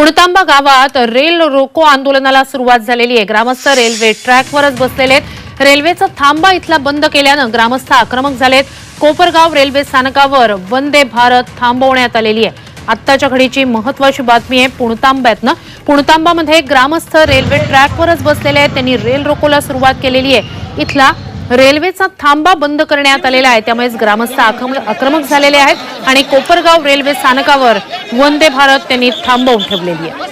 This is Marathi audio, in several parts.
पुणतांबा गावात रेल रोको आंदोलनाला सुरुवात झालेली आहे. ग्रामस्थ रेल्वे ट्रॅकवरच बसलेले आहेत. रेल्वेचा थांबा इथला बंद केल्यानं ग्रामस्थ आक्रमक झालेत. कोपरगाव रेल्वे स्थानकावर वंदे भारत थांबवण्यात आलेली आहे. आत्ताच्या घडीची महत्वाची बातमी आहे पुणतांब्यातनं. पुणतांबामध्ये ग्रामस्थ रेल्वे ट्रॅकवरच बसलेले आहेत. त्यांनी रेल रोकोला सुरुवात केलेली आहे. इथला रेल्वेचा थांबा बंद करण्यात आलेला आहे. त्यामुळेच ग्रामस्थ आक्रम- आक्रमक झालेले आहेत आणि कोपरगाव रेल्वे स्थानकावर वंदे भारत त्यांनी थांबवून ठेवलेली आहे.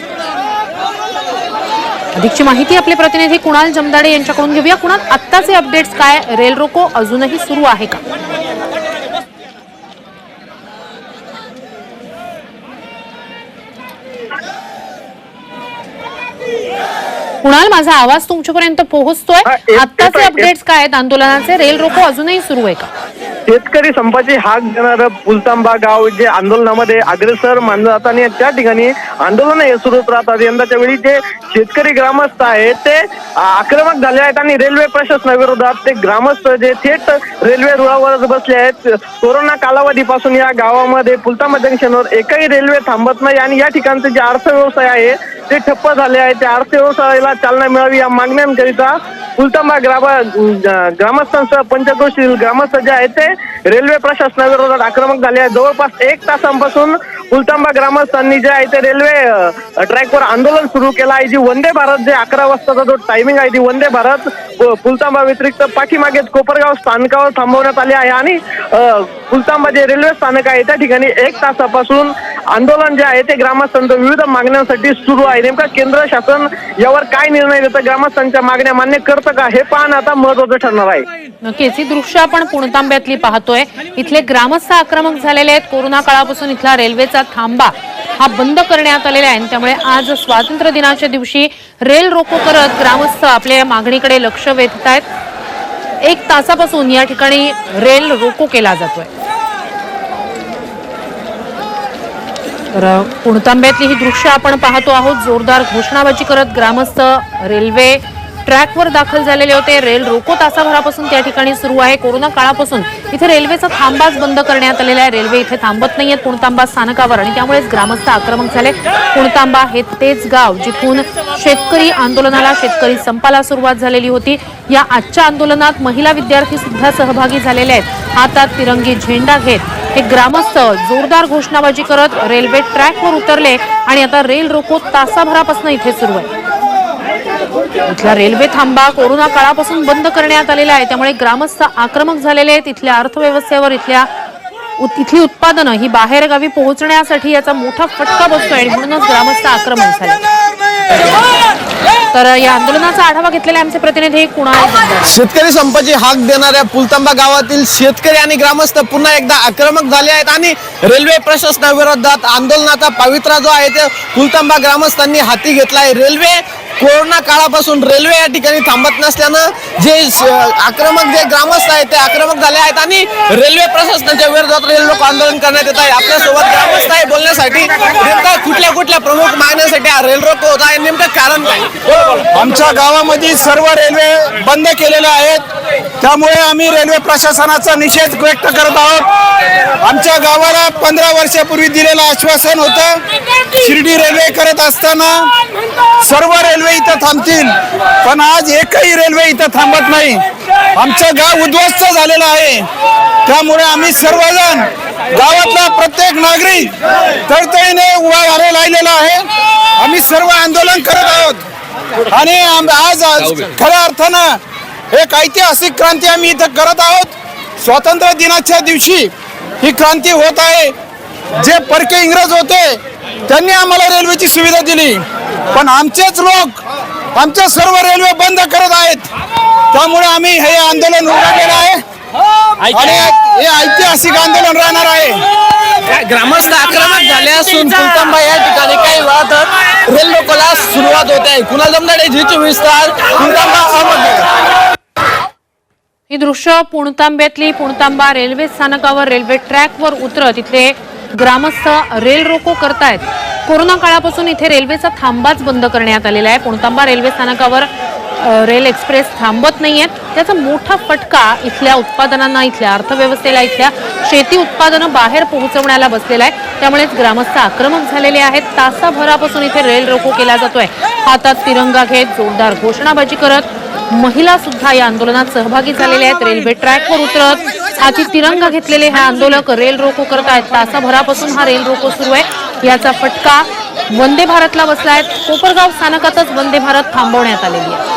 अधिकची माहिती आपले प्रतिनिधी कुणाल जमदाडे यांच्याकडून घेऊया. कुणाल आत्ताचे अपडेट्स काय? रेल रोको अजूनही सुरू आहे का? कुणाल माझा आवाज तुमच्यापर्यंत पोहोचतोय? आत्ताचे अपडेट्स काय आहेत? आंदोलनाचे रेल रोको अजूनही सुरू आहे का? शेतकरी संपाची हाक देणारं पुलतांबा गाव जे आंदोलनामध्ये अग्रेसर मानलं जातं आणि त्या ठिकाणी आंदोलन हे सुरूच राहतात. यंदाच्या वेळी जे शेतकरी ग्रामस्थ आहेत ते आक्रमक झाले आहेत आणि रेल्वे प्रशासनाविरोधात ते ग्रामस्थ जे थेट रेल्वे रुळावरच बसले आहेत. कोरोना कालावधीपासून या गावामध्ये पुलतांबा जंक्शनवर एकही रेल्वे थांबत नाही आणि या ठिकाणचे जे अर्थव्यवसाय आहे ते ठप्प झाले आहे. त्या अर्थव्यवसायाला चालना मिळावी या मागण्यांकरिता फुलतांबा ग्राम ग्रामस्थांसह पंचक्रोशील ग्रामस्थ जे आहेत ते रेल्वे प्रशासनाविरोधात आक्रमक झाले आहेत. जवळपास एक तासांपासून फुलतांबा ग्रामस्थांनी जे आहे ते रेल्वे ट्रॅकवर आंदोलन सुरू केलं आहे. जी वंदे भारत जे अकरा वाजताचा जो टायमिंग आहे ती वंदे भारत फुलतांबा व्यतिरिक्त पाठीमागेच कोपरगाव स्थानकावर थांबवण्यात आले आहे. आणि फुलतांबा पुलतांबा जे रेल्वे स्थानक आहे त्या ठिकाणी एक तासापासून आंदोलन जे आहे ते ग्रामस्थांचं विविध मागण्यांसाठी सुरू आहे. नेमका केंद्र शासन यावर काय निर्णय देतं? ग्रामस्थांच्या मागण्या मान्य करतं का? हे पाहणं आता महत्वाचं ठरणार आहे. नक्कीच. ही दृश्य आपण पुणतांब्यातली पाहतोय. इथले ग्रामस्थ आक्रमक झालेले आहेत. कोरोना काळापासून इथला रेल्वेचा थांबा हा बंद करण्यात आलेला आहे. आणि त्यामुळे आज स्वातंत्र्य दिनाच्या दिवशी रेल रोको करत ग्रामस्थ आपल्या मागणीकडे लक्ष वेधत आहेत एक तासापासून या ठिकाणी रेल रोको केला जातोय. तर पुणतांब्यातली ही दृश्य आपण पाहतो आहोत. जोरदार घोषणाबाजी करत ग्रामस्थ रेल्वे ट्रॅकवर दाखल झालेले होते. रेल रोको तासाभरापासून त्या ठिकाणी सुरू आहे. कोरोना काळापासून इथे रेल्वेचा थांबाच बंद करण्यात आलेला आहे. रेल्वे इथे थांबत नाहीयेत पुणतांबा स्थानकावर आणि त्यामुळेच ग्रामस्थ आक्रमक झाले. पुणतांबा हे तेच गाव जिथून शेतकरी आंदोलनाला शेतकरी संपाला सुरुवात झालेली होती. या आजच्या आंदोलनात महिला विद्यार्थी सुद्धा सहभागी झालेले आहेत. हातात तिरंगी झेंडा घेत हे ग्रामस्थ जोरदार घोषणाबाजी करत रेल्वे ट्रॅकवर उतरले आणि आता रेल रोको तासाभरापासून इथे सुरू आहे. इथला रेल्वे थांबा कोरोना काळापासून बंद करण्यात आलेला आहे. त्यामुळे ग्रामस्थ आक्रमक झालेले आहेत. इथल्या अर्थव्यवस्थेवर इथल्या इथली उत्पादनं ही बाहेरगावी पोहोचण्यासाठी याचा मोठा फटका बसतोय आणि म्हणूनच ग्रामस्थ आक्रमक झाले. तर या आंदोलनाचा आढावा घेतलेला आमचे प्रतिनिधी कुणाल शेतकरी संपाची हाक देणाऱ्या पुलतांबा गावातील शेतकरी आणि ग्रामस्थ पुन्हा एकदा आक्रमक झाले आहेत आणि रेल्वे प्रशासनाविरोधात आंदोलनाचा पवित्रा जो आहे ते पुलतांबा ग्रामस्थांनी हाती घेतला आहे. रेल्वे कोरोना काळापासून रेल्वे या ठिकाणी थांबत नसल्यानं जे आक्रमक जे ग्रामस्थ आहेत ते आक्रमक झाले आहेत आणि रेल्वे प्रशासनाच्या विरोधात रेल लोक आंदोलन करण्यात येत आहे. आपल्यासोबत ग्रामस्थ आहे बोलण्यासाठी. नेमका कुठल्या कुठल्या प्रमुख मागण्यासाठी हा रेल रोको होत आहे नेमकं कारण काय? आमच्या गावामध्ये सर्व रेल्वे बंद केलेल्या आहेत. त्यामुळे आम्ही रेल्वे प्रशासनाचा निषेध व्यक्त करत आहोत. आमच्या गावाला पंधरा वर्षापूर्वी दिलेलं आश्वासन होतं. शिर्डी रेल्वे करत असताना सर्व रेल्वे इथं थांबतील. पण आज एकही रेल्वे इथं थांबत नाही. आमचं गाव उद्ध्वस्त झालेलं आहे. त्यामुळे आम्ही सर्वजण गावातला प्रत्येक नागरिक तळतळीने उभा घालायला राहिलेला आहे. आम्ही सर्व आंदोलन करत आहोत. आणि आम- आज खऱ्या अर्थानं एक ऐतिहासिक क्रांती आम्ही इथं करत आहोत. स्वातंत्र्य दिनाच्या दिवशी ही क्रांती होत आहे. जे परके इंग्रज होते त्यांनी आम्हाला रेल्वेची सुविधा दिली. पण आमचेच लोक आमच्या सर्व रेल्वे बंद करत आहेत. त्यामुळे आम्ही हे आंदोलन उभारलेलं आहे. आणि हे ऐतिहासिक आंदोलन राहणार आहे. ग्रामस्थ आक्रमक झाले असून पुलतांबा या ठिकाणी काही वेळातच रेल लोकला सुरुवात होते आहे. कुणाल जमदाडे झी चोवीस तास अहमदनगर ही दृश्य पुणतांब्यातली पुणतांबा रेल्वे स्थानकावर रेल्वे ट्रॅकवर उतरत. इथले ग्रामस्थ रेल रोको करतायत. कोरोना काळापासून इथे रेल्वेचा थांबाच बंद करण्यात आलेला आहे. पुणतांबा रेल्वे स्थानकावर रेल एक्सप्रेस थांबत नाही आहेत त्याचा मोठा फटका इथल्या उत्पादनांना इथल्या अर्थव्यवस्थेला इथल्या शेती उत्पादनं बाहेर पोहोचवण्याला बसलेला आहे. त्यामुळेच ग्रामस्थ आक्रमक झालेले आहेत. तासाभरापासून इथे रेल रोको केला जातोय. हातात तिरंगा घेत जोरदार घोषणाबाजी करत महिला सुद्धा या आंदोलनात सहभागी झालेल्या आहेत. रेल्वे ट्रॅकवर उतरत हाती तिरंगा घेतलेले हे आंदोलक रेल रोको करत आहेत तासाभरापासून हा रेल रोको सुरू आहे. याचा फटका वंदे भारतला बसलाय कोपरगाव स्थानकातच वंदे भारत थांबवण्यात आलेली आहे.